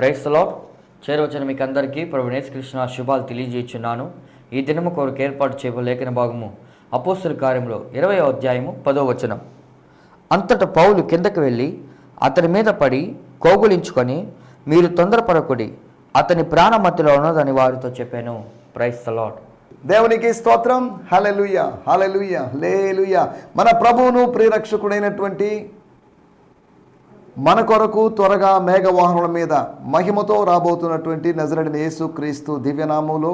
ప్రైస్లో చేరవచ్చిన మీకు అందరికీ ప్రభు కృష్ణ శుభాలు తెలియజేస్తున్నాను ఈ దినము కొరకు ఏర్పాటు చేయబో లేఖన భాగము అపోస్తుల కార్యంలో ఇరవై అధ్యాయము పదో వచనం. అంతట పౌలు కిందకు వెళ్ళి అతని మీద పడి కోగులించుకొని మీరు తొందరపడకుడి అతని ప్రాణమతిలో ఉన్నదని వారితో చెప్పాను. ప్రైస్ లాడ్ దేవునికి స్తోత్రం. హలెలుయ హలెలుయ లేలుయ మన ప్రభువును ప్రియరక్షకుడైనటువంటి మన కొరకు త్వరగా మేఘవాహనుల మీద మహిమతో రాబోతున్నటువంటి నజరడిన యేసు క్రీస్తు దివ్యనామంలో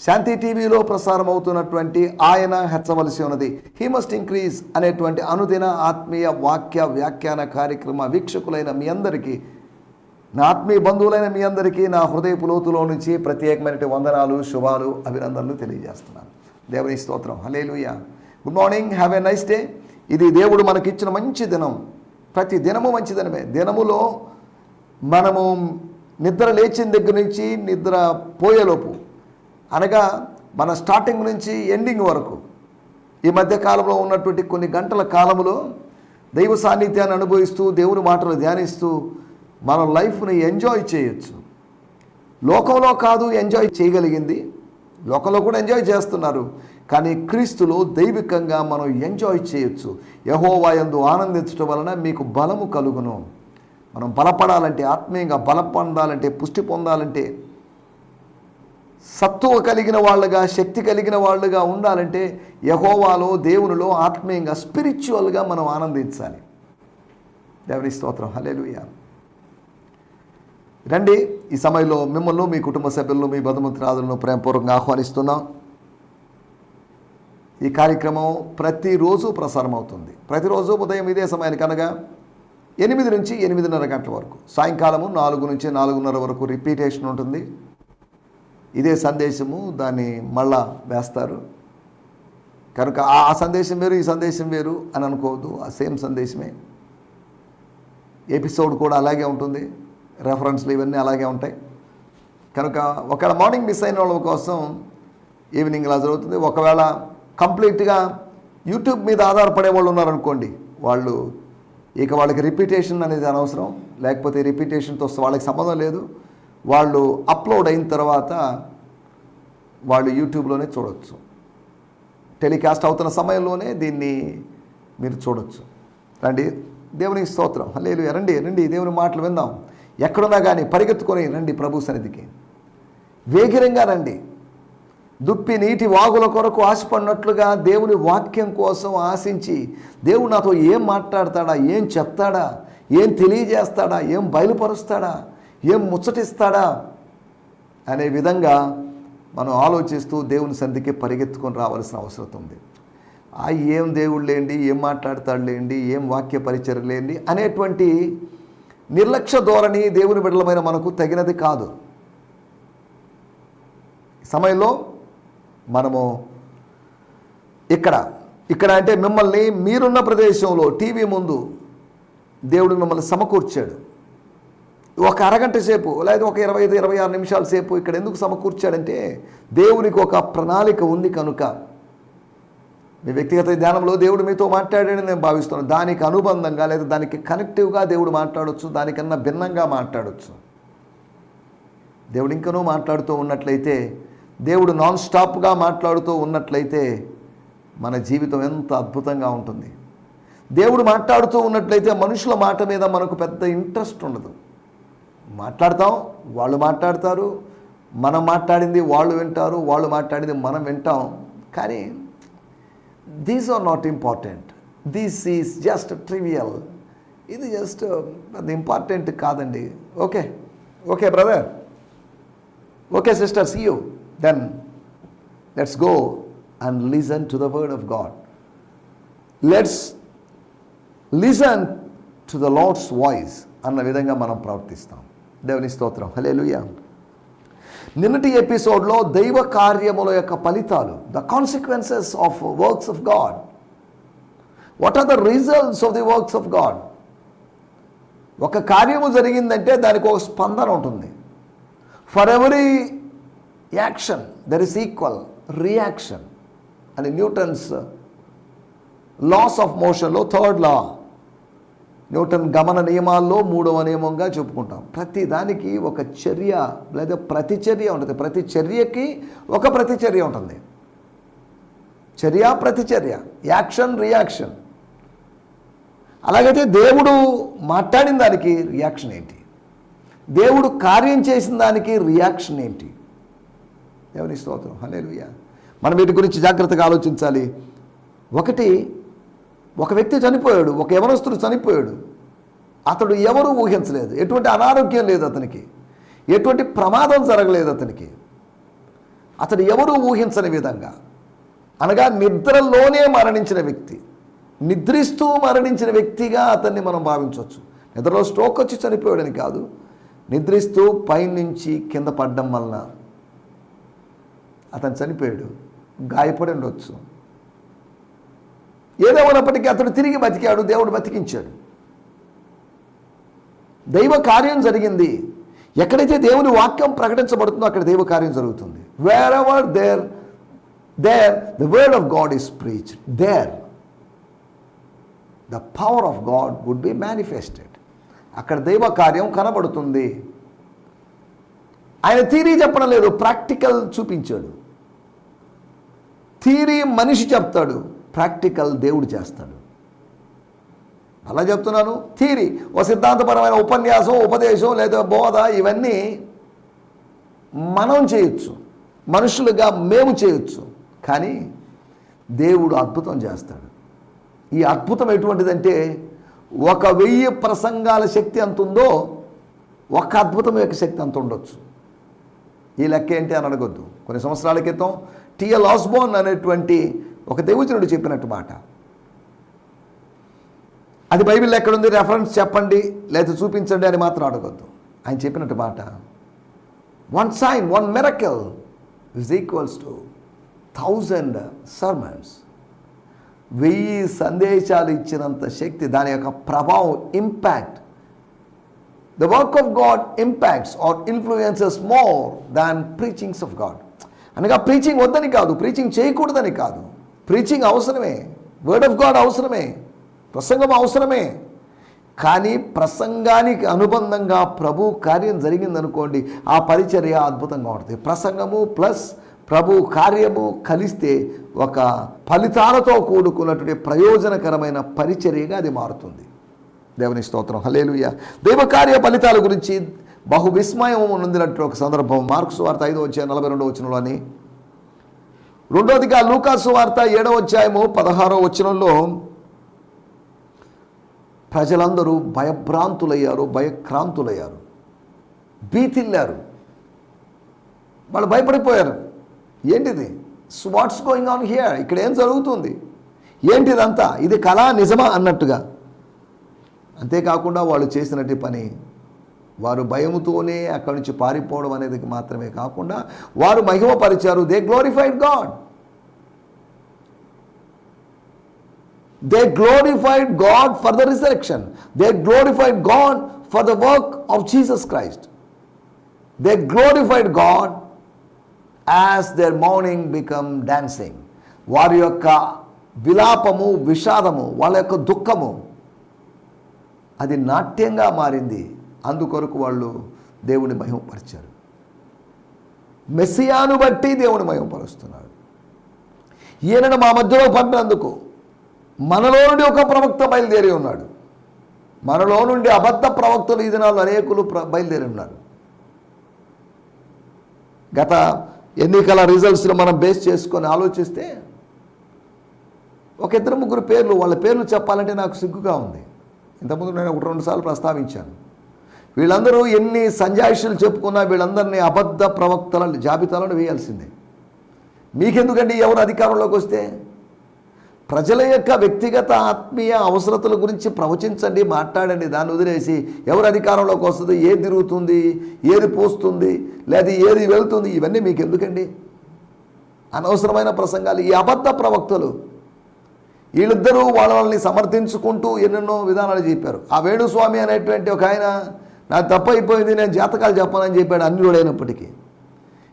శాంతి టీవీలో ప్రసారం అవుతున్నటువంటి ఆయన హెచ్చవలసి ఉన్నది. హీ మస్ట్ ఇంక్రీజ్ అనేటువంటి అనుదిన ఆత్మీయ వాక్య వ్యాఖ్యాన కార్యక్రమ వీక్షకులైన మీ అందరికీ నా ఆత్మీయ బంధువులైన మీ అందరికీ నా హృదయపు లోతులో నుంచి ప్రత్యేకమైనటువంటి వందనాలు శుభాలు అభినందనలు తెలియజేస్తున్నాను. దేవుని స్తోత్రం. Hallelujah good morning have a nice day ఇది దేవుడు మనకిచ్చిన మంచి దినం. ప్రతి దినము మంచిదనమే. దినములో మనము నిద్ర లేచిన దగ్గర నుంచి నిద్ర పోయేలోపు అనగా మన స్టార్టింగ్ నుంచి ఎండింగ్ వరకు ఈ మధ్య కాలంలో ఉన్నటువంటి కొన్ని గంటల కాలంలో దైవ సాన్నిధ్యాన్ని అనుభవిస్తూ దేవుని మాటలు ధ్యానిస్తూ మన లైఫ్ని ఎంజాయ్ చేయొచ్చు. లోకంలో కాదు ఎంజాయ్ చేయగలిగింది. లోకంలో కూడా ఎంజాయ్ చేస్తున్నారు. కానీ క్రీస్తులో దైవికంగా మనం ఎంజాయ్ చేయొచ్చు. యహోవాయందు ఆనందించడం వలన మీకు బలము కలుగును. మనం బలపడాలంటే ఆత్మీయంగా బలం పొందాలంటే పుష్టి పొందాలంటే సత్తువ కలిగిన వాళ్ళుగా శక్తి కలిగిన వాళ్ళుగా ఉండాలంటే యహోవాలో దేవునిలో ఆత్మీయంగా స్పిరిచువల్గా మనం ఆనందించాలి. దేవుని స్తోత్రం. హలేలుయ రండి ఈ సమయంలో మిమ్మల్ని మీ కుటుంబ సభ్యులను మీ బంధుమిత్రాదులను ప్రేమపూర్వకంగా ఆహ్వానిస్తున్నాం. ఈ కార్యక్రమం ప్రతిరోజు ప్రసారం అవుతుంది ప్రతిరోజు ఉదయం ఇదే సమయానికి అనగా ఎనిమిది నుంచి ఎనిమిదిన్నర గంటల వరకు. సాయంకాలము నాలుగు నుంచి నాలుగున్నర వరకు రిపీటేషన్ ఉంటుంది. ఇదే సందేశము దాన్ని మళ్ళా వేస్తారు. కనుక ఆ సందేశం వేరు ఈ సందేశం వేరు అని అనుకోవద్దు. ఆ సేమ్ సందేశమే. ఎపిసోడ్ కూడా అలాగే ఉంటుంది. రెఫరెన్స్లు ఇవన్నీ అలాగే ఉంటాయి. కనుక ఒకవేళ మార్నింగ్ మిస్ అయిన వాళ్ళ కోసం ఈవినింగ్ ఇలా జరుగుతుంది. ఒకవేళ కంప్లీట్గా యూట్యూబ్ మీద ఆధారపడే వాళ్ళు ఉన్నారనుకోండి వాళ్ళు ఇక వాళ్ళకి రిపీటేషన్ అనేది అనవసరం లేకపోతే రిపీటేషన్తో వాళ్ళకి సంబంధం లేదు. వాళ్ళు అప్లోడ్ అయిన తర్వాత వాళ్ళు యూట్యూబ్లోనే చూడొచ్చు. టెలికాస్ట్ అవుతున్న సమయంలోనే దీన్ని మీరు చూడొచ్చు. రండి దేవునికి స్తోత్రం. లేదు రండి రండి దేవుని మాటలు విందాం. ఎక్కడున్నా కానీ పరిగెత్తుకొని రండి ప్రభు సన్నిధికి. వేగిరంగా రండి. దుప్పి నీటి వాగుల కొరకు ఆశపడినట్లుగా దేవుని వాక్యం కోసం ఆశించి దేవుడు నాతో ఏం మాట్లాడతాడా ఏం చెప్తాడా ఏం తెలియజేస్తాడా ఏం బయలుపరుస్తాడా ఏం ముచ్చటిస్తాడా అనే విధంగా మనం ఆలోచిస్తూ దేవుని సంధికి పరిగెత్తుకొని రావాల్సిన అవసరం ఉంది. ఆ ఏం దేవుడు లేండి ఏం మాట్లాడతాడు లేండి ఏం వాక్య పరిచయం లేండి అనేటువంటి నిర్లక్ష్య ధోరణి దేవుని బిడ్డలమైన మనకు తగినది కాదు. సమయంలో మనము ఇక్కడ ఇక్కడ అంటే మిమ్మల్ని మీరున్న ప్రదేశంలో టీవీ ముందు దేవుడు మిమ్మల్ని సమకూర్చాడు. ఒక అరగంట సేపు లేదా ఒక ఇరవై ఐదు ఇరవై ఆరు నిమిషాల సేపు ఇక్కడ ఎందుకు సమకూర్చాడంటే దేవునికి ఒక ప్రణాళిక ఉంది కనుక. మీ వ్యక్తిగత ధ్యానంలో దేవుడు మీతో మాట్లాడాడని నేను భావిస్తున్నాను. దానికి అనుబంధంగా లేదా దానికి కనెక్టివ్గా దేవుడు మాట్లాడవచ్చు దానికన్నా భిన్నంగా మాట్లాడవచ్చు దేవుడు ఇంకనూ మాట్లాడుతూ ఉన్నట్లయితే దేవుడు నాన్ స్టాప్గా మాట్లాడుతూ ఉన్నట్లయితే మన జీవితం ఎంత అద్భుతంగా ఉంటుంది. దేవుడు మాట్లాడుతూ ఉన్నట్లయితే మనుషుల మాట మీద మనకు పెద్ద ఇంట్రెస్ట్ ఉండదు. మాట్లాడతాం వాళ్ళు మాట్లాడతారు మనం మాట్లాడింది వాళ్ళు వింటారు వాళ్ళు మాట్లాడింది మనం వింటాం. కానీ these are not important this is just trivial ఇది జస్ట్ అది ఇంపార్టెంట్ కాదండి. Okay okay brother okay sister see you then let's go and listen to the word of God let's listen to the lord's voice అన్న విధంగా మనం ప్రవర్తిస్తాం. దేవుని స్తోత్రం. హలే నిన్నటి ఎపిసోడ్లో దైవ కార్యముల యొక్క ఫలితాలు the consequences of works of God what are the results of the works of God ఒక కార్యము జరిగిందంటే దానికి ఒక స్పందన ఉంటుంది. For every action there is equal reaction అని న్యూటన్స్ లాస్ ఆఫ్ మోషన్లో థర్డ్ లా న్యూటన్ గమన నియమాల్లో మూడవ నియమంగా చెప్పుకుంటాం. ప్రతి దానికి ఒక చర్య లేదా ప్రతిచర్య ఉంటుంది. ప్రతి చర్యకి ఒక ప్రతిచర్య ఉంటుంది. చర్య ప్రతిచర్య యాక్షన్ రియాక్షన్ అలాగైతే దేవుడు మాట్లాడిన దానికి రియాక్షన్ ఏంటి? దేవుడు కార్యం చేసిన దానికి రియాక్షన్ ఏంటి? ఎవరి స్తోత్రం. హలేలుయ్య మనం వీటి గురించి జాగ్రత్తగా ఆలోచించాలి. ఒకటి ఒక వ్యక్తి చనిపోయాడు ఒక యవనస్తుడు చనిపోయాడు. అతడు ఎవరు ఊహించలేదు. ఎటువంటి అనారోగ్యం లేదు అతనికి. ఎటువంటి ప్రమాదం జరగలేదు అతనికి. అతడు ఎవరు ఊహించని విధంగా. అనగా నిద్రలోనే మరణించిన వ్యక్తి. నిద్రిస్తూ మరణించిన వ్యక్తిగా అతన్ని మనం భావించవచ్చు. నిద్రలో స్ట్రోక్ వచ్చి చనిపోయాడని కాదు. నిద్రిస్తూ పైనుంచి కింద పడడం వలన అతను చనిపోయాడు. గాయపడి ఉండొచ్చు. ఏదేమైనప్పటికీ అతడు తిరిగి బతికాడు దేవుడు బతికించాడు. దైవ కార్యం జరిగింది. ఎక్కడైతే దేవుని వాక్యం ప్రకటించబడుతుందో అక్కడ దైవ కార్యం జరుగుతుంది. Wherever there there the word of God is preach there the power of God would be manifested అక్కడ దైవ కార్యం కనబడుతుంది. ఆయన థీరీ చెప్పడం లేదు ప్రాక్టికల్ చూపించాడు. థీరీ మనిషి చెప్తాడు ప్రాక్టికల్ దేవుడు చేస్తాడు. అలా చెప్తున్నాను థీరీ ఓ సిద్ధాంతపరమైన ఉపన్యాసం ఉపదేశం లేదా బోధ ఇవన్నీ మనం చేయొచ్చు మనుషులుగా మేము చేయొచ్చు కానీ దేవుడు అద్భుతం చేస్తాడు. ఈ అద్భుతం ఎటువంటిదంటే ఒక వెయ్యి ప్రసంగాల శక్తి ఎంత ఉందో ఒక అద్భుతం యొక్క శక్తి అంత ఉండొచ్చు. ఈ లెక్క ఏంటి అని అడగొద్దు. కొన్ని సంవత్సరాల క్రితం టిఎల్ ఆస్బోన్ అనేటువంటి ఒక దేవచనుడు చెప్పినట్టు మాట. అది బైబిల్ ఎక్కడుంది? రెఫరెన్స్ చెప్పండి లేదా చూపించండి అని మాత్రం అడగద్దు. ఆయన చెప్పినట్టు మాట. One sign one miracle is equals to thousand sermons వెయ్యి సందేశాలు ఇచ్చినంత శక్తి దాని యొక్క ప్రభావం impact the work of God impacts or influences more than preachings of God అనగా ప్రీచింగ్ వద్దని కాదు ప్రీచింగ్ చేయకూడదని కాదు. ప్రీచింగ్ అవసరమే వర్డ్ ఆఫ్ గాడ్ అవసరమే ప్రసంగం అవసరమే. కానీ ప్రసంగానికి అనుబంధంగా ప్రభు కార్యం జరిగిందనుకోండి ఆ పరిచర్య అద్భుతంగా ఉంటుంది. ప్రసంగము ప్లస్ ప్రభు కార్యము కలిస్తే ఒక ఫలితాలతో కూడుకున్నటువంటి ప్రయోజనకరమైన పరిచర్యగా అది మారుతుంది. దేవుని స్తోత్రం. హలేలుయ దైవకార్య ఫలితాల గురించి బహు విస్మయం నొందినట్టు ఒక సందర్భం. మార్క్స్ వార్త ఐదో వచ్చాయి నలభై రెండో వచ్చినలోని రెండోదిగా లూకాసు వార్త ఏడో అధ్యాయము పదహారో వచనంలో ప్రజలందరూ భయభ్రాంతులయ్యారు భయక్రాంతులయ్యారు. భీతిల్లారు. వాళ్ళు భయపడిపోయారు. ఏంటిది? వాట్స్ గోయింగ్ ఆన్ హియర్ ఇక్కడ ఏం జరుగుతుంది? ఏంటిదంతా? ఇది కళా నిజమా అన్నట్టుగా. అంతేకాకుండా వాళ్ళు చేసినట్టు పని వారు భయముతోనే అక్కడి నుంచి పారిపోవడం అనేది మాత్రమే కాకుండా వారు మహిమపరిచారు. They glorified God they glorified God for the resurrection they glorified God for the work of Jesus Christ they glorified God as their mourning become dancing వారి యొక్క విలాపము విషాదము వాళ్ళ యొక్క దుఃఖము అది నాట్యంగా మారింది. అందుకొరకు వాళ్ళు దేవుని మహిమపరిచారు. మెస్సియాను బట్టి దేవుని మహిమపరుస్తున్నాడు ఈయనను మా మధ్యలో పంపినందుకు మనలో నుండి ఒక ప్రవక్త బయలుదేరి ఉన్నాడు. మనలో నుండి అబద్ధ ప్రవక్తలు ఈ దినాలు అనేకులు ప్ర బయలుదేరి ఉన్నారు. గత ఎన్నికల రిజల్ట్స్ను మనం బేస్ చేసుకొని ఆలోచిస్తే ఒక ఇద్దరు ముగ్గురు పేర్లు వాళ్ళ పేర్లు చెప్పాలంటే నాకు సిగ్గుగా ఉంది. ఇంతకుముందు నేను ఒకటి రెండు సార్లు ప్రస్తావించాను. వీళ్ళందరూ ఎన్ని సంజాయిషులు చెప్పుకున్నా వీళ్ళందరినీ అబద్ధ ప్రవక్తల జాబితాలను వేయాల్సిందే. మీకెందుకండి ఎవరు అధికారంలోకి వస్తే? ప్రజల యొక్క వ్యక్తిగత ఆత్మీయ అవసరతల గురించి ప్రవచించండి మాట్లాడండి దాన్ని వదిలేసి ఎవరు అధికారంలోకి వస్తుంది ఏది తిరుగుతుంది ఏది పోస్తుంది లేదా ఏది వెళ్తుంది ఇవన్నీ మీకు ఎందుకండి అనవసరమైన ప్రసంగాలు. ఈ అబద్ధ ప్రవక్తలు వీళ్ళిద్దరూ వాళ్ళ వాళ్ళని సమర్థించుకుంటూ ఎన్నెన్నో విధానాలు చెప్పారు. ఆ వేణుస్వామి అనేటువంటి ఒక ఆయన నాకు తప్పు అయిపోయింది నేను జాతకాలు చెప్పాలని చెప్పాడు అన్యుడైనప్పటికీ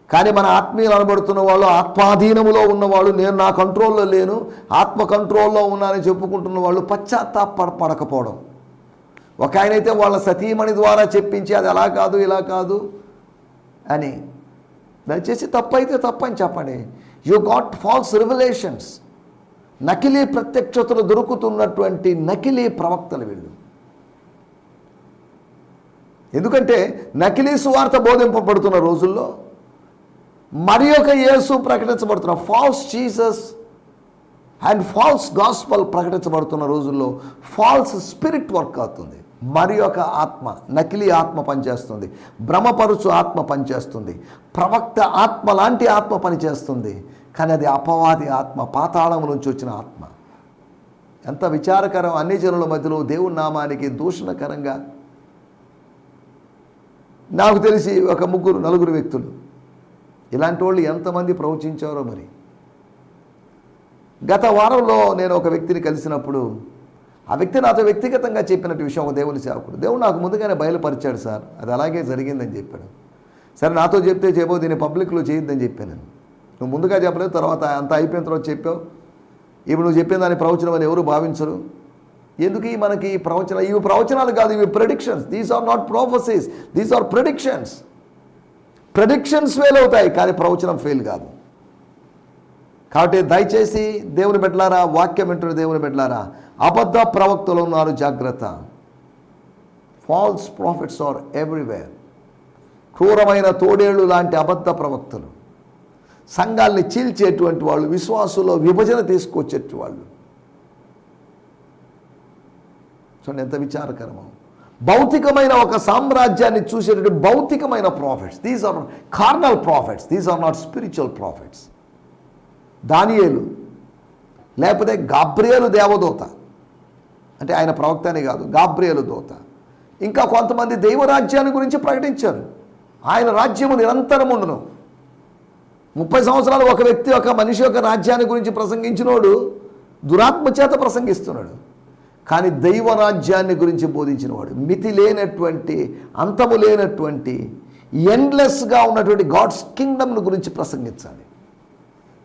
కానీ మన ఆత్మీయులు అనబడుతున్న వాళ్ళు ఆత్మాధీనములో ఉన్నవాళ్ళు నేను నా కంట్రోల్లో లేను ఆత్మ కంట్రోల్లో ఉన్నానని చెప్పుకుంటున్న వాళ్ళు పశ్చాత్తాప పడకపోవడం ఒక ఆయన అయితే వాళ్ళ సతీమణి ద్వారా చెప్పించి అది అలా కాదు ఇలా కాదు అని. దయచేసి తప్పు అయితే తప్పని చెప్పండి. యు గాట్ ఫాల్స్ రివలేషన్స్ నకిలీ ప్రత్యక్షతలు దొరుకుతున్నటువంటి నకిలీ ప్రవక్తలు వీళ్ళు. ఎందుకంటే నకిలీ సువార్త బోధింపబడుతున్న రోజుల్లో మరి ఒక యేసు ప్రకటించబడుతున్న false Jesus and false gospel ప్రకటించబడుతున్న రోజుల్లో ఫాల్స్ స్పిరిట్ వర్క్ అవుతుంది. మరి ఒక ఆత్మ నకిలీ ఆత్మ పనిచేస్తుంది. భ్రమపరుచు ఆత్మ పనిచేస్తుంది. ప్రవక్త ఆత్మ లాంటి ఆత్మ పనిచేస్తుంది. కానీ అది అపవాది ఆత్మ పాతాళం నుంచి వచ్చిన ఆత్మ. ఎంత విచారకరం అన్ని జనుల మధ్యలో దేవుని నామానికి దూషణకరంగా నాకు తెలిసి ఒక ముగ్గురు నలుగురు వ్యక్తులు. ఇలాంటి వాళ్ళు ఎంతమంది ప్రవచించారో మరి. గత వారంలో నేను ఒక వ్యక్తిని కలిసినప్పుడు ఆ వ్యక్తి నాతో వ్యక్తిగతంగా చెప్పినట్టు విషయం ఒక దేవుని సేవకుడు. దేవుడు నాకు ముందుగానే బయలుపరిచాడు సార్ అది అలాగే జరిగిందని చెప్పాడు. సరే నాతో చెప్తే చెప్పో దీన్ని పబ్లిక్లో చేయొద్దని చెప్పాను నువ్వు ముందుగా చెప్పలేదు తర్వాత అంత అయిపోయిన తర్వాత చెప్పావు. ఇప్పుడు నువ్వు చెప్పిన దాని ప్రవచనం అని ఎవరు భావించరు. ఎందుకు మనకి ఈ ప్రవచన ఇవి ప్రవచనాలు కాదు ఇవి predictions these are not prophecies these are predictions predictions fail అవుతాయి కానీ ప్రవచనం ఫెయిల్ కాదు. కాబట్టి దయచేసి దేవుని పెట్టలారా వాక్యం వింటున్న దేవుని పెట్టలారా అబద్ధ ప్రవక్తలు ఉన్నారు జాగ్రత్త. ఫాల్స్ ప్రాఫిట్స్ ఆర్ ఎవ్రీవేర్ క్రూరమైన తోడేళ్ళు లాంటి అబద్ధ ప్రవక్తలు. సంఘాల్ని చీల్చేటువంటి వాళ్ళు విశ్వాసులో విభజన తీసుకొచ్చేటి వాళ్ళు. చూడండి ఎంత విచారకరమో. భౌతికమైన ఒక సామ్రాజ్యాన్ని చూసేటటువంటి భౌతికమైన prophets these are carnal prophets these are not spiritual prophets దానియేలు లేకపోతే గాబ్రియలు దేవదూత. అంటే ఆయన ప్రవక్త కాదు గాబ్రియలు దూత. ఇంకా కొంతమంది దైవరాజ్యాన్ని గురించి ప్రకటించారు. ఆయన రాజ్యము నిరంతరం ఉండును ముప్పై సంవత్సరాలు ఒక వ్యక్తి ఒక మనిషి యొక్క రాజ్యాన్ని గురించి ప్రసంగించినోడు దురాత్మ చేత ప్రసంగిస్తున్నాడు. కానీ దైవ రాజ్యాన్ని గురించి బోధించినవాడు. మితి లేనటువంటి అంతము లేనటువంటి ఎండ్లెస్గా ఉన్నటువంటి గాడ్స్ కింగ్డమ్ను గురించి ప్రసంగించాలి.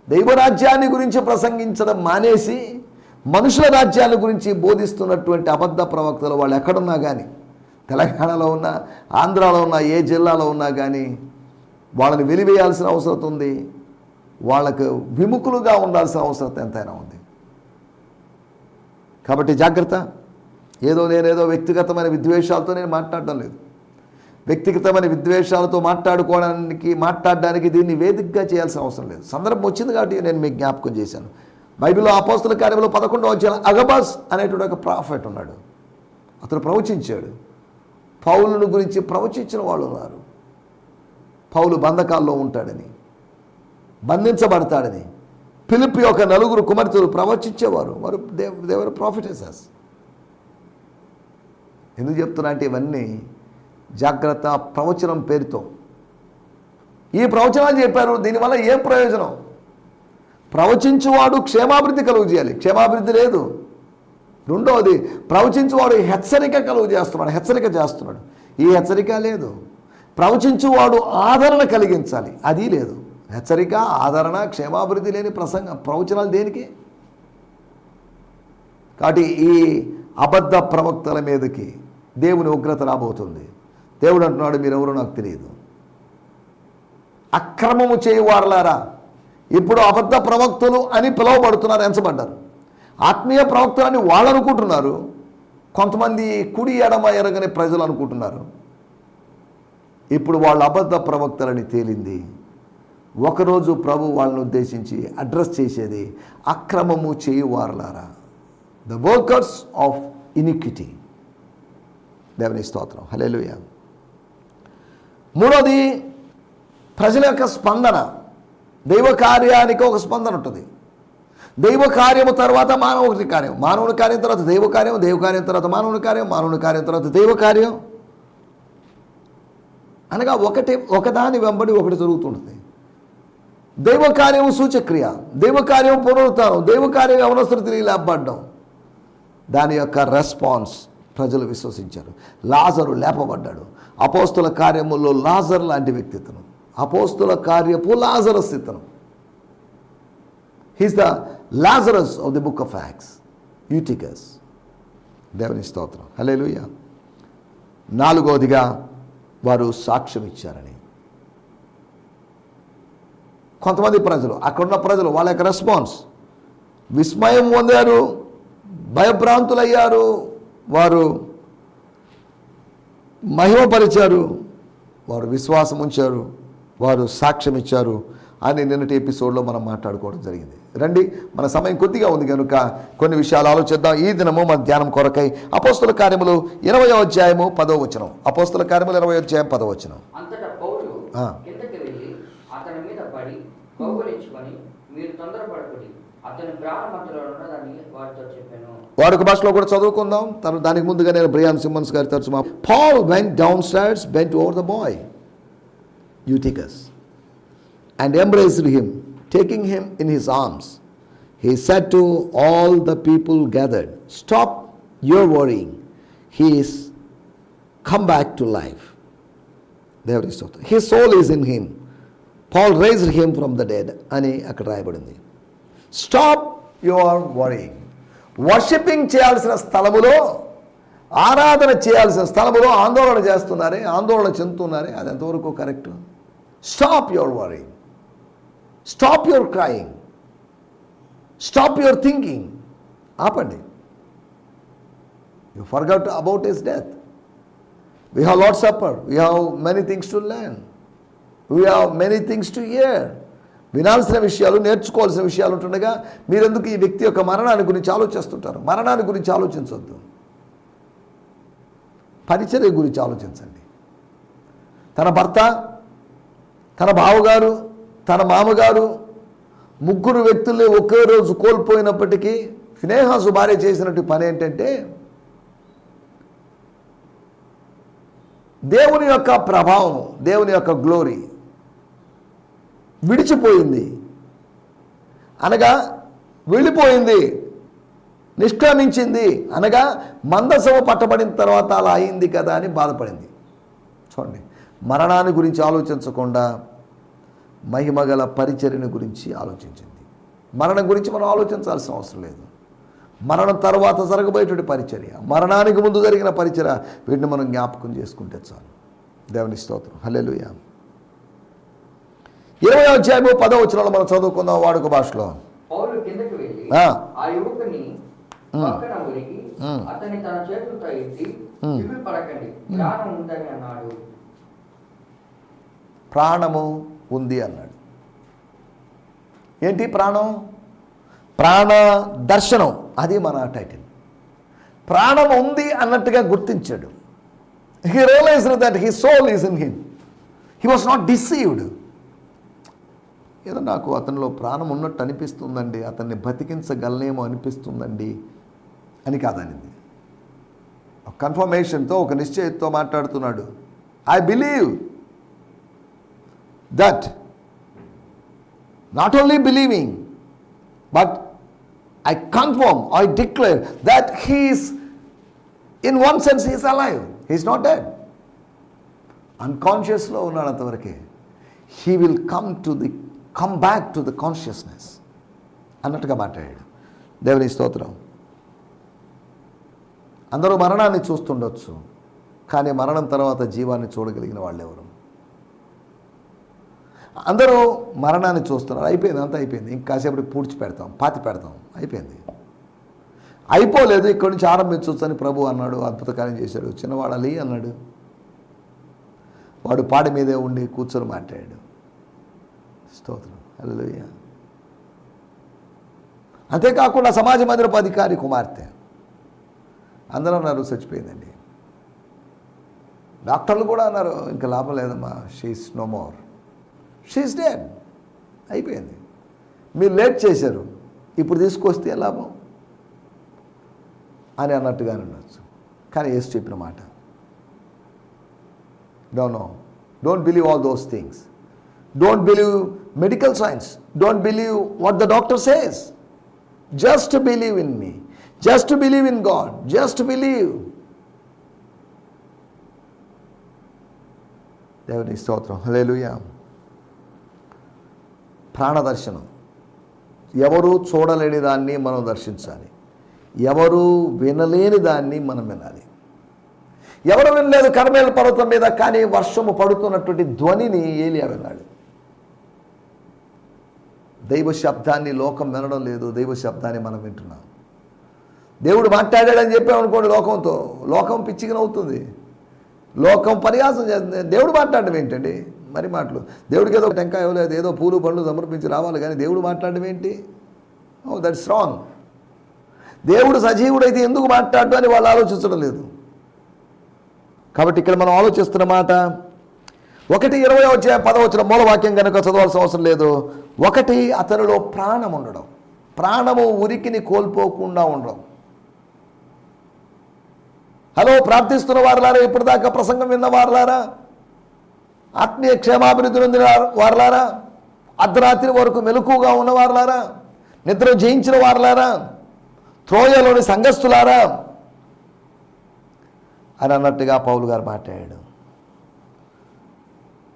దైవరాజ్యాన్ని గురించి ప్రసంగించడం మానేసి మనుషుల రాజ్యాల గురించి బోధిస్తున్నటువంటి అబద్ధ ప్రవక్తలు వాళ్ళు ఎక్కడున్నా కానీ తెలంగాణలో ఉన్నా ఆంధ్రాలో ఉన్నా ఏ జిల్లాలో ఉన్నా కానీ వాళ్ళని వెలివేయాల్సిన అవసరం ఉంది. వాళ్ళకు విముఖులుగా ఉండాల్సిన అవసరం ఎంతైనా ఉంది. కాబట్టి జాగ్రత్త. ఏదో నేనేదో వ్యక్తిగతమైన విద్వేషాలతో నేను మాట్లాడడం లేదు. వ్యక్తిగతమైన విద్వేషాలతో మాట్లాడుకోవడానికి మాట్లాడడానికి దీన్ని వేదికగా చేయాల్సిన అవసరం లేదు. సందర్భం వచ్చింది కాబట్టి నేను మీకు జ్ఞాపకం చేశాను. బైబిల్లో అపోస్తుల కార్యంలో పదకొండవ వచ్చాను అగబాస్ అనేటువంటి ఒక ప్రాఫెట్ ఉన్నాడు. అతను ప్రవచించాడు. పౌలును గురించి ప్రవచించిన వాళ్ళు ఉన్నారు. పౌలు బంధకాల్లో ఉంటాడని బంధించబడతాడని పిలిపి యొక్క నలుగురు కుమార్తెలు ప్రవచించేవారు. వారు దేవ దేవర్ ప్రాఫిటెసెస్ ఎందుకు చెప్తున్నా అంటే ఇవన్నీ జాగ్రత్త ప్రవచనం పేరుతో. ఈ ప్రవచనాలు చెప్పారు దీనివల్ల ఏం ప్రయోజనం? ప్రవచించువాడు క్షేమాభివృద్ధి కలుగు చేయాలి. క్షేమాభివృద్ధి లేదు. రెండవది ప్రవచించువాడు హెచ్చరిక కలుగు చేస్తున్నాడు హెచ్చరిక చేస్తున్నాడు. ఈ హెచ్చరిక లేదు. ప్రవచించువాడు ఆదరణ కలిగించాలి. అది లేదు. హెచ్చరిక ఆదరణ క్షేమాభివృద్ధి లేని ప్రసంగ ప్రవచనాలు దేనికి? కాబట్టి ఈ అబద్ధ ప్రవక్తల మీదకి దేవుని ఉగ్రత రాబోతుంది. దేవుడు అంటున్నాడు మీరెవరో నాకు తెలియదు. అక్రమము చేయవారలారా ఇప్పుడు అబద్ధ ప్రవక్తలు అని పిలువబడుతున్నారు ఎంచబడ్డారు. ఆత్మీయ ప్రవక్తలని వాళ్ళు అనుకుంటున్నారు కొంతమంది కుడి ఎడమ ఎరగని ప్రజలు అనుకుంటున్నారు. ఇప్పుడు వాళ్ళు అబద్ధ ప్రవక్తలని తేలింది ఒకరోజు ప్రభు వాళ్ళని ఉద్దేశించి అడ్రస్ చేసేది అక్రమము చేయువారలారా. ద వర్కర్స్ ఆఫ్ ఇనిక్విటీ దేవుని స్తోత్రం. హలేలుయ మూడోది ప్రజల యొక్క స్పందన. దైవ కార్యానికి ఒక స్పందన ఉంటుంది. దైవ కార్యము తర్వాత మానవుని కార్యం. మానవుని కార్యం తర్వాత దైవ కార్యం దైవ కార్యం తర్వాత మానవుని కార్యం మానవుని కార్యం తర్వాత దైవ కార్యం అనగా ఒకటి ఒకదాని వెంబడి ఒకటి జరుగుతుంటుంది. దైవకార్యం సూచక్రియ దైవకార్యం పునరుత్నం దైవ తిరిగి లేపబడ్డం. దాని యొక్క రెస్పాన్స్ ప్రజలు విశ్వసించారు. లాజరు లేపబడ్డాడు. అపోస్తుల కార్యముల్లో లాజర్ లాంటి వ్యక్తిత్వం. అపోస్తుల కార్యపు లాజర స్థితనం. He's the Lazarus of the book of Acts Eutychus దేవుని స్తోత్రం. హలే నాలుగవదిగా వారు సాక్ష్యం ఇచ్చారని కొంతమంది ప్రజలు అక్కడున్న ప్రజలు వాళ్ళ యొక్క రెస్పాన్స్ విస్మయం పొందారు భయభ్రాంతులయ్యారు వారు మహిమపరిచారు వారు విశ్వాసం ఉంచారు వారు సాక్ష్యం ఇచ్చారు అని నిన్నటి ఎపిసోడ్లో మనం మాట్లాడుకోవడం జరిగింది. రండి మన సమయం కొద్దిగా ఉంది కనుక కొన్ని విషయాలు ఆలోచిద్దాం. ఈ దినము మన ధ్యానం కొరకై అపోస్తుల కార్యములు ఇరవై అధ్యాయము పదో వచనం. అపోస్తుల కార్యములు ఇరవై అధ్యాయం పదో వచనం అంతటా పౌలు ఆ. కిందకి వెళ్ళి అతని మీద పడి కౌగులించుకొని మీరు తొందరపడకుడి అతని ప్రాణమంతలో ఉన్నదని వారితో చెప్పాను. వాడుక భాషలో కూడా చదువుకుందాం. తను దానికి ముందుగా నేను బ్రియాన్ సిమ్మన్స్ గారి తరచు మా Paul went downstairs bent over the boy Eutychus and embraced him taking him in his arms he said to all the people gathered stop your worrying he's come back to life దేవుడి స్తోత్రం he soul is in him Paul rise him from the dead అని అక్కడ రాయబడింది. Stop your worrying worshipping చేయాల్సిన స్థలములో ఆరాధన చేయాల్సిన స్థలములో ఆందోళన చేస్తున్నారే ఆందోళన చెందుతున్నారే అది ఎంతవరకు correct stop your worrying stop your crying stop your thinking ఆపండి. You forgot about his death we have lot suffer we have many things to learn we have many things to hear వినాల్సిన విషయాలు నేర్చుకోవాల్సిన విషయాలు ఉంటుండగా మీరెందుకు ఈ వ్యక్తి యొక్క మరణాన్ని గురించి ఆలోచిస్తుంటారు? మరణాన్ని గురించి ఆలోచించవద్దు పరిచర్య గురించి ఆలోచించండి. తన భర్త తన బావగారు తన మామగారు ముగ్గురు వ్యక్తుల్ని ఒకే రోజు కోల్పోయినప్పటికీ స్నేహాసు భార్య చేసినట్టు పని ఏంటంటే దేవుని యొక్క ప్రభావం దేవుని యొక్క గ్లోరీ విడిచిపోయింది. అనగా వెళ్ళిపోయింది నిష్క్రమించింది. అనగా మందసము పట్టబడిన తర్వాత అలా అయింది కదా అని బాధపడింది. చూడండి మరణాన్ని గురించి ఆలోచించకుండా మహిమగల పరిచర్యని గురించి ఆలోచించింది. మరణం గురించి మనం ఆలోచించాల్సిన అవసరం లేదు. మరణం తర్వాత జరగబోయేటువంటి పరిచర్య మరణానికి ముందు జరిగిన పరిచర్య వీటిని మనం జ్ఞాపకం చేసుకుంటే చాలు. దేవుని స్తోత్రం. హల్లెలూయ. ఇరవై అధ్యాయము పదో వచనంలో మనం చదువుకుందాం వాడుక భాషలో. ప్రాణము ఉంది అన్నాడు. ఏంటి ప్రాణం? ప్రాణ దర్శనం. అది మన టైటిల్. ప్రాణం ఉంది అన్నట్టుగా గుర్తించాడు. He realize that he soul is in him he was not deceived ఏదో నాకు అతనిలో ప్రాణం ఉన్నట్టు అనిపిస్తుందండి. అతన్ని బతికించగలనేమో అనిపిస్తుందండి అని కాదనింది. కన్ఫర్మేషన్తో ఒక నిశ్చయంతో మాట్లాడుతున్నాడు. I believe that not only believing but I confirm I declare that he's in one sense he's alive he's not dead అన్కాన్షియస్లో ఉన్నాడు అంతవరకే. He will come to the come back to the consciousness అన్నట్టుగా మాట్లాడాడు. దేవుని స్తోత్రం. అందరూ మరణాన్ని చూస్తుండొచ్చు కానీ మరణం తర్వాత జీవాన్ని చూడగలిగిన వాళ్ళు ఎవరు అందరూ మరణాన్ని చూస్తున్నారు. అయిపోయింది అంతా అయిపోయింది. ఇంకా కాసేపటి పూడ్చి పెడతాం పాతి పెడతాం అయిపోయింది. అయిపోలేదు ఇక్కడి నుంచి ఆరంభించవచ్చు అని ప్రభు అన్నాడు అద్భుత కార్యం చేశాడు. చిన్నవాడు అన్నాడు. వాడు పాడి మీదే ఉండి కూర్చొని మాట్లాడాడు. స్తోత్రం. హల్లెలూయా. అంతేకాకుండా సమాజ మందిరపు అధికారి కుమార్తె. అందరూ అన్నారు చచ్చిపోయిందండి. డాక్టర్లు కూడా అన్నారు ఇంకా లాభం లేదమ్మా. She's no more she's dead అయిపోయింది. మీరు లేట్ చేశారు. ఇప్పుడు తీసుకొస్తే లాభం? అని అన్నట్టుగానే ఉండొచ్చు. కానీ ఏసు చెప్పిన మాట. Do no don't believe all those things don't believe medical science don't believe what the doctor says just believe in me just believe in God just believe దేవుని స్తోత్రం. హలేలుయా ప్రాణదర్శనం. ఎవరు చూడలేని దాన్ని మనం దర్శించాలి. ఎవరు వినలేని దాన్ని మనం వినాలి. ఎవరు వినలేదు కర్మేల పర్వతం మీద కానీ వర్షము పడుతున్నటువంటి ధ్వనిని ఏలియా విన్నాడు దైవ శబ్దాన్ని లోకం వినడం లేదు దైవ శబ్దాన్ని మనం వింటున్నాం. దేవుడు మాట్లాడాడని చెప్పామనుకోండి లోకంతో. లోకం పిచ్చిగా లోకం పరిహాసం చేస్తుంది. దేవుడు మాట్లాడడం ఏంటండి? మరి మాటలు. దేవుడికి ఏదో టెంకాయ ఇవ్వలేదు ఏదో పూలు పండ్లు సమర్పించి రావాలి కానీ దేవుడు మాట్లాడడం ఏంటి? Oh that's wrong. దేవుడు సజీవుడైతే ఎందుకు మాట్లాడటం అని వాళ్ళు ఆలోచించడం లేదు. కాబట్టి ఇక్కడ మనం ఆలోచిస్తున్న మాట ఒకటి ఇరవై వచ్చే పదవచ్చిన మూలవాక్యం కనుక చదవాల్సిన అవసరం లేదు. ఒకటి అతనిలో ప్రాణం ఉండడం. ప్రాణము ఉరికిని కోల్పోకుండా ఉండడం. హలో ప్రార్థిస్తున్న వారులారా ఇప్పటిదాకా ప్రసంగం విన్న వారులారా? ఆత్మీయ క్షేమాభివృద్ధి నొందిన వారులారా? అర్ధరాత్రి వరకు మెలకుగా ఉన్నవారులారా నిద్ర జయించిన వారులారా? త్రోయలోని సంఘస్థులారా? అని అన్నట్టుగా పౌలు గారు మాట్లాడాడు.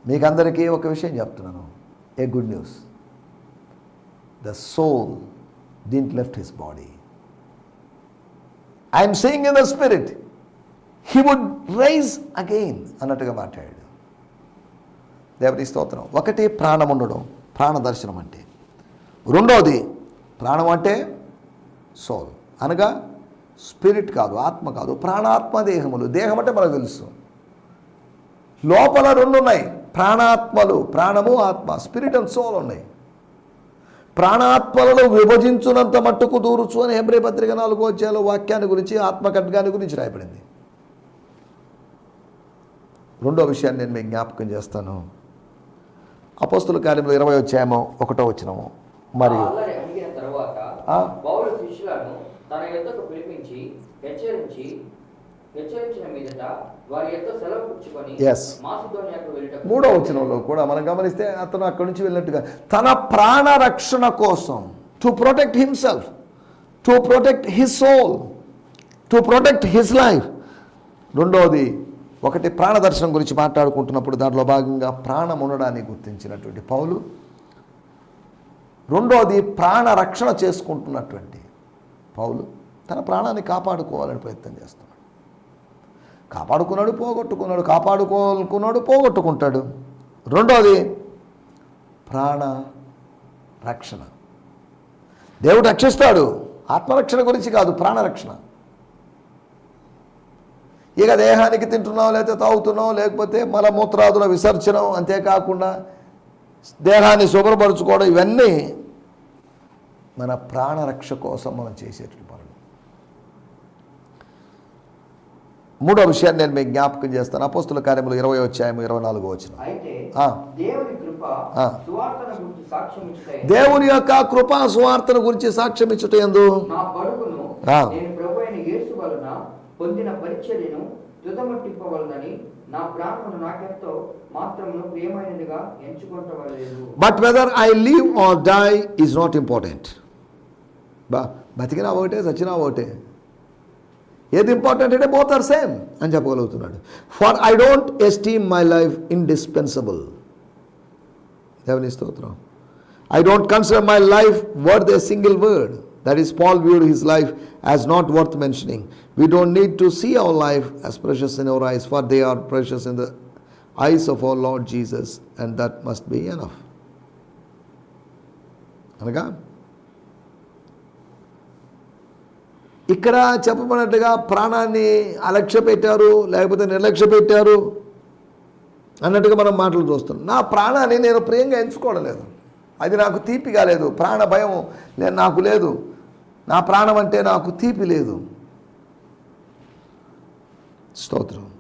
మీకందరికీ ఒక విషయం చెప్తున్నాను. A good news. The soul didn't left his body. I'm saying in the spirit. He would rise again అన్నట్టుగా మాట్లాడాడు. దేవుడి స్తోత్రం. ఒకటి ప్రాణం ఉండడం ప్రాణ దర్శనం అంటే. రెండవది ప్రాణం అంటే సోల్. అనగా స్పిరిట్ కాదు ఆత్మ కాదు ప్రాణాత్మ దేహములు. దేహం అంటే మనకు తెలుసు. లోపల రెండు ఉన్నాయి ప్రాణాత్మలు ప్రాణము ఆత్మ స్పిరిట్ అండ్ సోల్ ఉన్నాయి. ప్రాణాత్మలను విభజించునంత మట్టుకు దూరుచు అని హెబ్రే పత్రిక నాలుగో అధ్యాయంలో వాక్యాన్ని గురించి ఆత్మ ఖడ్గాన్ని గురించి రాయబడింది. రెండో విషయాన్ని నేను మీకు జ్ఞాపకం చేస్తాను. అపోస్తుల కార్యంలో ఇరవై వచ్చాయేమో ఒకటో వచ్చినాము మరియు తన పిలిపించి హెచ్చరించి హెచ్చరించిన మీదట వారి యొక్క సెలవు పుచ్చుకొని Yes. మాసిదోనియాకు వెళ్ళటకు మూడో వచనంలో కూడా మనం గమనిస్తే అతను అక్కడి నుంచి వెళ్ళినట్టుగా తన ప్రాణ రక్షణ కోసం to protect himself to protect his soul to protect his life రెండవది ఒకటి ప్రాణ దర్శనం గురించి మాట్లాడుకుంటున్నప్పుడు దాంట్లో భాగంగా ప్రాణం ఉండడాన్ని గుర్తించినటువంటి పౌలు. రెండవది ప్రాణ రక్షణ చేసుకుంటున్నటువంటి పౌలు. తన ప్రాణాన్ని కాపాడుకోవాలని ప్రయత్నం చేస్తున్నాడు. కాపాడుకున్నాడు పోగొట్టుకున్నాడు కాపాడుకోనుకున్నాడు పోగొట్టుకుంటాడు. రెండోది ప్రాణ రక్షణ. దేవుడు రక్షిస్తాడు. ఆత్మరక్షణ గురించి కాదు ప్రాణరక్షణ ఇక దేహానికి తింటున్నాం లేకపోతే తాగుతున్నాం లేకపోతే మలమూత్రాదుల విసర్జనం అంతేకాకుండా దేహాన్ని శుభ్రపరచుకోవడం ఇవన్నీ మన ప్రాణరక్ష కోసం మనం చేసేటువంటి మూడో విషయాన్ని నేను మీకు జ్ఞాపకం చేస్తాను. అపోస్తుల కార్యములు ఇరవై వచ్చాయము ఇరవై నాలుగో వచ్చిన. దేవుని యొక్క కృపా సువార్తను గురించి సాక్ష్యం ఇచ్చుట ఎందు? నా పరుగును ఆ. నేను ప్రభు అయిన యేసు వలన పొందిన పరిచర్యను తుదమట్టింపవలనని నా ప్రాణమును నాకెంతో మాత్రమును ప్రియమైనదిగా ఎంచుకుంటవలేదు but whether I live or die is not important బా బతికినా ఒకటే చచ్చినా ఒకటే. ఏది ఇంపార్టెంట్ అంటే బోత్ ఆర్ సేమ్ అని చెప్పగలుగుతున్నాడు. For I don't esteem my life indispensable దేవుని స్తోత్రం. I don't consider my life word a single word that is Paul viewed his life as not worth mentioning we don't need to see our life as precious in our eyes for they are precious in the eyes of our Lord Jesus and that must be enough అనగా ఇక్కడ చెప్పబడినట్టుగా ప్రాణాన్ని అలక్ష్య పెట్టారు లేకపోతే నిర్లక్ష్య పెట్టారు అన్నట్టుగా మనం మాటలు చూస్తున్నాం. నా ప్రాణాన్ని నేను ప్రియంగా ఎంచుకోవడం లేదు. అది నాకు తీపిగా లేదు. ప్రాణ భయం నేను నాకు లేదు. నా ప్రాణం అంటే నాకు తీపి లేదు. స్తోత్రం.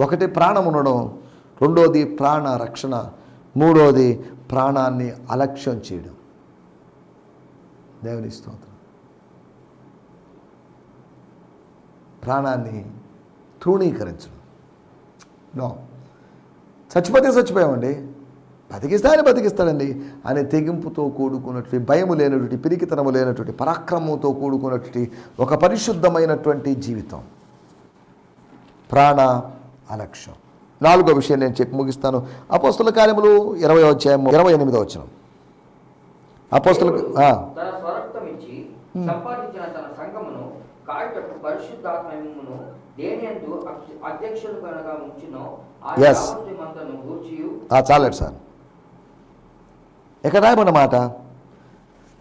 ఒకటి ప్రాణం ఉండడం రెండోది ప్రాణ రక్షణ మూడోది ప్రాణాన్ని అలక్ష్యం చేయడం. దేవుని స్తోత్రం. ప్రాణాన్ని తృణీకరించడం. నో. చచ్చిపోతే చచ్చిపోయామండి. బతికిస్తే ఆయన బతికిస్తాడండి. అనే తెగింపుతో కూడుకున్నటువంటి భయము లేనటువంటి పిరికితనము లేనటువంటి పరాక్రమంతో కూడుకున్నటువంటి ఒక పరిశుద్ధమైనటువంటి జీవితం. ప్రాణ అలక్ష్యం. నాలుగో విషయం నేను చెప్పి ముగిస్తాను. అపోస్తుల కార్యములు ఇరవై వచ్చాము ఇరవై ఎనిమిదో వచ్చిన అపోస్తుల కాయటకు పరిశుద్ధాత్మమును దేని ఎందు అధ్యక్షులు కనుక ఉంచినో ఆ గూర్చియు. చాలండి సార్. ఇక్కడ రాయబడిన మాట?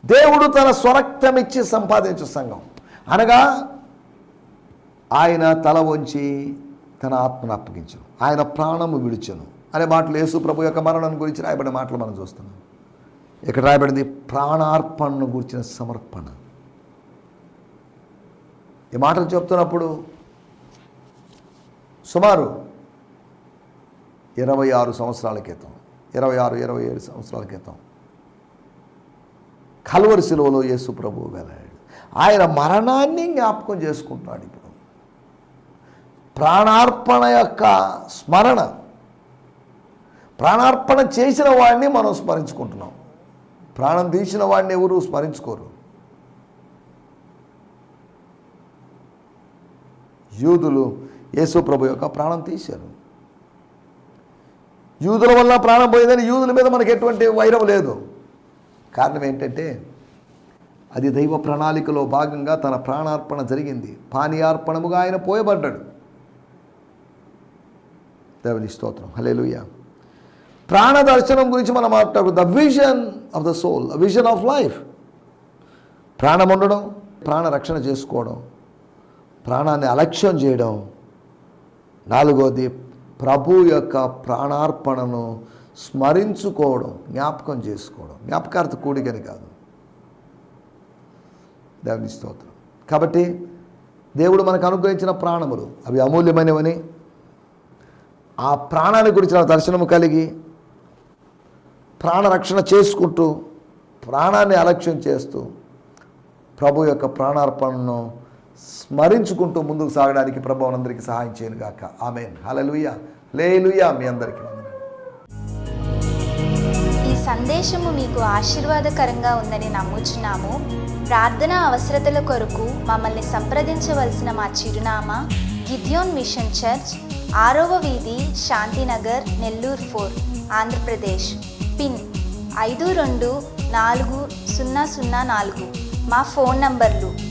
దేవుడు తన స్వరక్తం ఇచ్చి సంపాదించు సంఘం. అనగా ఆయన తల వంచి తన ఆత్మను అప్పగించను ఆయన ప్రాణము విడిచెను. అనే మాటలు యేసు ప్రభు యొక్క మరణం గురించి రాయబడిన మాటలు మనం చూస్తున్నాం. ఇక్కడ రాయబడింది? ప్రాణార్పణను గురించిన సమర్పణ. ఈ మాటలు చెప్తున్నప్పుడు సుమారు ఇరవై ఆరు సంవత్సరాల క్రితం ఇరవై ఆరు ఇరవై ఏడు సంవత్సరాల క్రితం కల్వరి శిలువలో యేసు ప్రభు వెళ్ళాడు. ఆయన మరణాన్ని జ్ఞాపకం చేసుకుంటున్నాడు ఇప్పుడు. ప్రాణార్పణ యొక్క స్మరణ ప్రాణార్పణ చేసిన వాడిని మనం స్మరించుకుంటున్నాం. ప్రాణం తీసిన వాడిని ఎవరు స్మరించుకోరు. యూదులు యేసు ప్రభు యొక్క ప్రాణం తీశారు. యూదుల వల్ల ప్రాణం పోయేదని యూదుల మీద మనకు ఎటువంటి వైరం లేదు. కారణం ఏంటంటే అది దైవ ప్రణాళికలో భాగంగా తన ప్రాణార్పణ జరిగింది. పానీయార్పణముగా ఆయన పోయబడ్డాడు. దేవుని స్తోత్రం. హలేలుయ ప్రాణ దర్శనం గురించి మనం మాట్లాడు the vision of the soul the vision of life ప్రాణం ఉండడం ప్రాణ రక్షణ చేసుకోవడం ప్రాణాన్ని అలక్ష్యం చేయడం. నాలుగోది ప్రభు యొక్క ప్రాణార్పణను స్మరించుకోవడం జ్ఞాపకం చేసుకోవడం. జ్ఞాపకార్థ కూడికని కాదు. దేవుని స్తోత్రం. కాబట్టి దేవుడు మనకు అనుగ్రహించిన ప్రాణములు అవి అమూల్యమైనవని ఆ ప్రాణాన్ని గురించిన దర్శనము కలిగి ప్రాణరక్షణ చేసుకుంటూ ప్రాణాన్ని అలక్ష్యం చేస్తూ ప్రభు యొక్క ప్రాణార్పణను స్మరించుకుంటూ ముందుకు సాగడానికి ప్రభు అందరికీ సహాయం చేయను గాక. ఆమెన్. హలలుయ లేలుయా మీ అందరికీ ఈ సందేశము మీకు ఆశీర్వాదకరంగా ఉందని నమ్ముచున్నాము. ప్రార్థన అవసరతల కొరకు మమ్మల్ని సంప్రదించవలసిన మా చిరునామా గిద్యోన్ మిషన్ చర్చ్ ఆరవ వీధి శాంతినగర్ నెల్లూరు ఫోర్ ఆంధ్రప్రదేశ్. పిన్ ఐదు రెండు నాలుగు సున్నా సున్నా నాలుగు. మా ఫోన్ నంబర్లు